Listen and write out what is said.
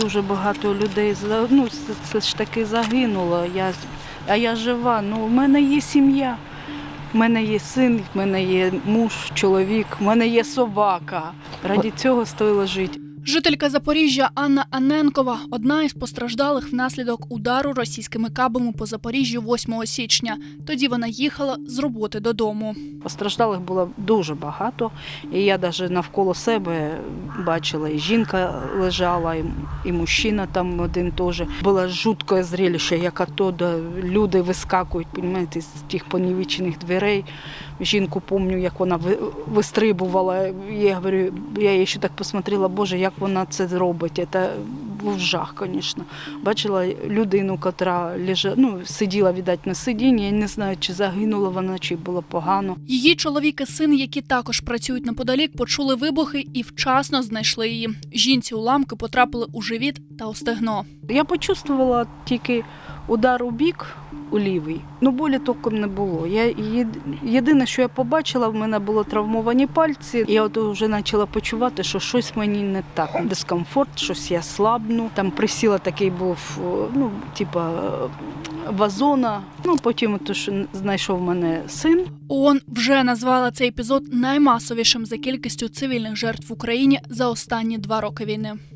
дуже багато людей ну, це, ж таки загинуло. Я, а я жива. Ну, в мене є сім'я. У мене є син, в мене є муж, чоловік, в мене є собака. Раді цього стоїло жити. Жителька Запоріжжя Анна Аненкова одна із постраждалих внаслідок удару російськими кабами по Запоріжжю 8 січня. Тоді вона їхала з роботи додому. Постраждалих було дуже багато. І я навіть навколо себе бачила, і жінка лежала, і, мужчина там один теж. Було жутке зрелище, як оттуда люди вискакують, з тих понівечених дверей. Жінку пам'ятаю, як вона вистрибувала. Я говорю, я її ще так посмотрела, Боже, як вона це зробить. Це був жах, звісно. Бачила людину, яка лежа, ну, сиділа, віддать, на сидінні. Я не знаю, чи загинула вона, чи було погано. Її чоловік і син, які також працюють неподалік, почули вибухи і вчасно знайшли її. Жінці уламки потрапили у живіт та у стегно. Я почувствувала тільки удар у бік у лівий. Ну, болі толком не було. Я єд- єдине, що я побачила, в мене були травмовані пальці. Я от вже почала почувати, що щось мені не так. Дискомфорт, щось я слабну. Там присіла такий був, ну, типа вазона. Ну, потім то, що знайшов мене син. ООН вже назвала цей епізод наймасовішим за кількістю цивільних жертв в Україні за останні два роки війни.